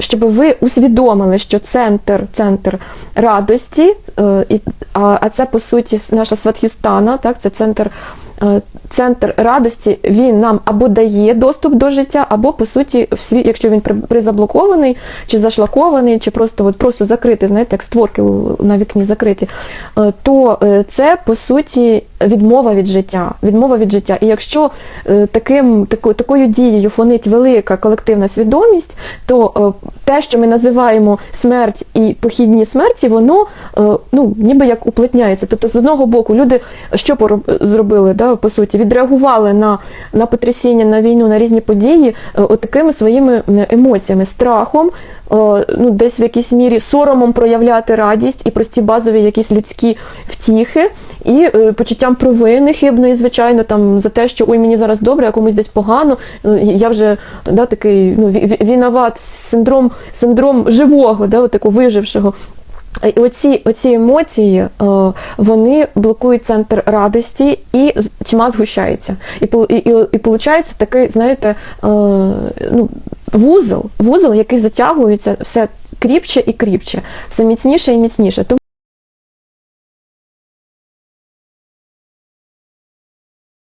щоб ви усвідомили, що центр, центр радості, е, а, це по суті наша сватхістана, так, це центр. е, Центр радості він нам або дає доступ до життя, або по суті, в сві- якщо він при- призаблокований, чи зашлакований, чи просто от просто закритий, знаєте, як створки на вікні закриті, е, то це по суті відмова від життя. Відмова від життя. І якщо е, таким тако- такою дією фонить велика колективна свідомість, то е, те, що ми називаємо смерть і похідні смерті, воно е, ну ніби як уплотняється. Тобто, з одного боку, люди що зробили, да, по суті, відреагували на, на потрясіння, на війну, на різні події, отакими своїми емоціями, страхом, ну, десь в якійсь мірі соромом проявляти радість і прості базові якісь людські втіхи, і е, почуттям провини хибної, звичайно, там за те, що ой, мені зараз добре, а комусь десь погано. е, Я вже да, такий ну, ві- ві- синдром, синдром живого, да, от такого вижившого. І оці, оці емоції е, вони блокують центр радості і тьма згущається. І, і, і, і виходить такий, знаєте, е, ну, вузол, вузол, який затягується все кріпче і кріпче, все міцніше і міцніше.